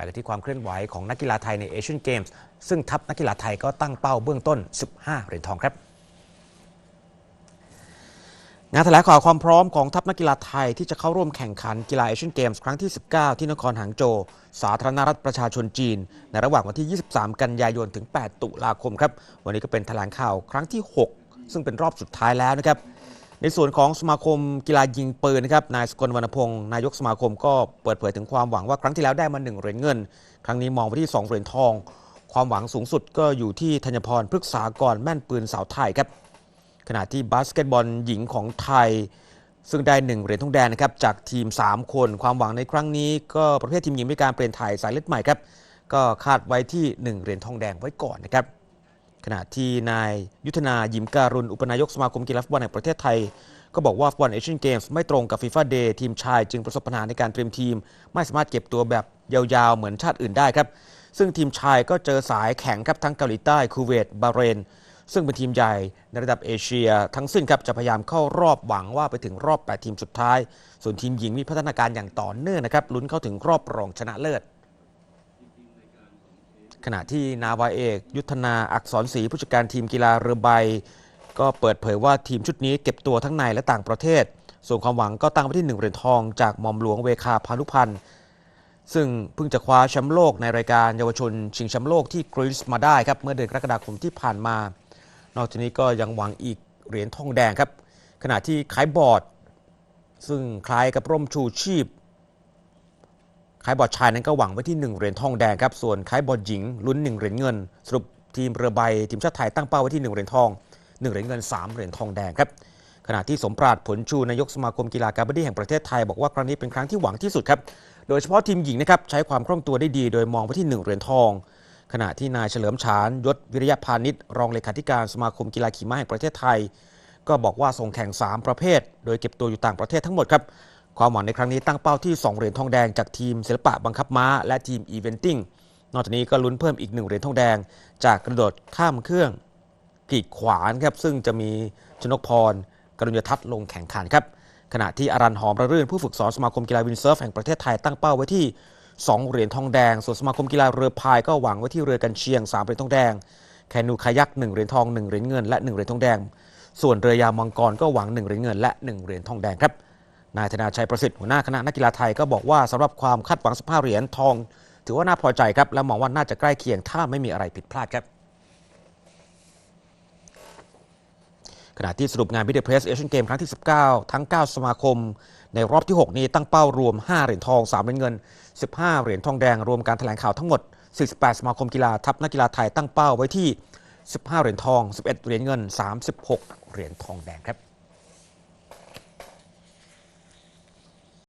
ไปกันที่ความเคลื่อนไหวของนักกีฬาไทยในเอเชียนเกมส์ซึ่งทัพนักกีฬาไทยก็ตั้งเป้าเบื้องต้น 15 เหรียญทองครับงานแถลงข่าวความพร้อมของทัพนักกีฬาไทยที่จะเข้าร่วมแข่งขันกีฬาเอเชียนเกมส์ครั้งที่ 19 ที่นครหางโจวสาธารณรัฐประชาชนจีน ในระหว่างวันที่ 23 กันยายนถึง 8 ตุลาคมครับ วันนี้ก็เป็นแถลงข่าวครั้งที่ 6 ซึ่งเป็นรอบสุดท้ายแล้วนะครับ ในส่วนของสมาคมกีฬายิงปืนนะครับนายสกลวรรณพงศ์นายกสมาคมก็เปิดเผยถึงความหวังว่าครั้งที่แล้วได้มา 1 เหรียญเงิน ครั้งนี้มองไปที่ 2 เหรียญทอง ความหวังสูงสุดก็อยู่ที่ธัญพรพฤกษากรแม่นปืนสาวไทยครับขณะที่บาสเกตบอลหญิงของไทย ซึ่งได้ 1 เหรียญทองแดงนะครับจากทีม 3 คน ความหวังในครั้งนี้ ก็ประเภททีมหญิงมีการเปลี่ยนถ่ายสายเลือดใหม่ครับก็คาดไว้ที่ 1 เหรียญทองแดงไว้ก่อนนะครับ ขณะที่นายยุทธนายิมการุณ อุปนายกสมาคมกีฬาฟุตบอลแห่งประเทศไทย ก็บอกว่าฟุตบอลเอเชียนเกมส์ไม่ตรงกับฟีฟ่าเดย์ทีมชายจึงประสบปัญหาในการเตรียมทีม ไม่สามารถเก็บตัวแบบยาวๆ เหมือนชาติอื่นได้ครับ ซึ่งทีมชายก็เจอสายแข็งครับทั้งเกาหลีใต้คูเวตบาเรน ซึ่งเป็นทีมใหญ่ในระดับเอเชีย ทั้งสิ้นครับจะพยายามเข้ารอบหวังว่าไปถึงรอบ 8 ทีมสุดท้าย ส่วนทีมหญิงมีพัฒนาการอย่างต่อเนื่องนะครับลุ้นเข้าถึงรอบรองชนะเลิศ ขณะที่นาวาเอก ยุทธนาอักษรศรีผู้จัดการทีมกีฬาเรือใบ ก็เปิดเผยว่าทีมชุดนี้เก็บตัวทั้งในและต่างประเทศ ส่วนความหวังก็ตั้งไว้ที่1เหรียญทองจากหม่อมหลวงเวคาพานุพันธ์ซึ่งเพิ่งจะคว้าแชมป์โลกในรายการเยาวชน ชิงแชมป์โลกที่กรีซมาได้ครับเมื่อเดือนกรกฎาคมที่ผ่านมา นอกจากนี้ก็ยังหวังอีกเหรียญทองแดงครับ ขณะที่คล้ายบอร์ด ซึ่งคล้ายกับร่มชูชีพ คายบอดชายนั้นก็หวังไว้ที่ 1 เหรียญทองแดงครับ ส่วนคายบอดหญิงลุ้น 1 เหรียญเงิน สรุปทีมเรือใบทีมชาติไทยตั้งเป้าไว้ที่ 1 เหรียญทอง 1 เหรียญเงิน 3 เหรียญทองแดงครับ ขณะที่สมปราดผลชูนายกสมาคมกีฬาการบัดดี้แห่งประเทศไทยบอกว่าครั้งนี้เป็นครั้งที่หวังที่สุดครับ โดยเฉพาะทีมหญิงนะครับใช้ความคล่องตัวได้ดี โดยมองไปที่ 1 เหรียญทอง ขณะที่นายเฉลิมฉานยศวิริยพานิชรองเลขาธิการสมาคมกีฬาขี่ม้าแห่งประเทศไทย ก็บอกว่าส่งแข่ง 3 ประเภท โดยเก็บตัวอยู่ต่างประเทศทั้งหมดครับ ความหวังในครั้งนี้ตั้งเป้าที่ 2 เหรียญทองแดงจากทีมศิลปะบังคับม้า และทีมอีเวนติ้งนอกจากนี้ก็ลุ้นเพิ่มอีก 1 เหรียญทองแดง จากกระโดดข้ามเครื่องกีดขวานครับซึ่งจะมีชนกพรกรุณยทัศน์ลงแข่งขันครับขณะที่อารันหอมระรื่นผู้ฝึกสอนสมาคมกีฬาวินเซิร์ฟแห่งประเทศไทยตั้งเป้าไว้ที่ 2 เหรียญทองแดง ส่วนสมาคมกีฬาเรือพายก็หวังไว้ที่เรือกันเชียง 3 เหรียญทองแดง แคนูคายัก 1 เหรียญทอง 1 เหรียญเงิน และ 1 เหรียญทองแดง ส่วนเรือยาวมังกรก็หวัง 1 เหรียญเงินและ 1 เหรียญทองแดงครับ นายธนาชัยประสิทธิ์หัวหน้าคณะนักกีฬาไทยก็บอกว่าสำหรับความคาดหวัง 15 เหรียญทอง ถือว่าน่าพอใจครับ และมองว่าน่าจะใกล้เคียงถ้าไม่มีอะไรผิดพลาดครับขณะที่สรุปงานวิดีโอเพรสเอเชียนเกมครั้งที่ 19 ทั้ง 9 สมาคม ในรอบที่ 6 นี้ตั้งเป้ารวม 5 เหรียญทอง 3 เหรียญเงิน 15 เหรียญทองแดง รวมการแถลงข่าวทั้งหมด 48 สมาคมกีฬาทัพนักกีฬาไทยตั้งเป้าไว้ที่ 15 เหรียญทอง 11 เหรียญเงิน 36 เหรียญทองแดงครับ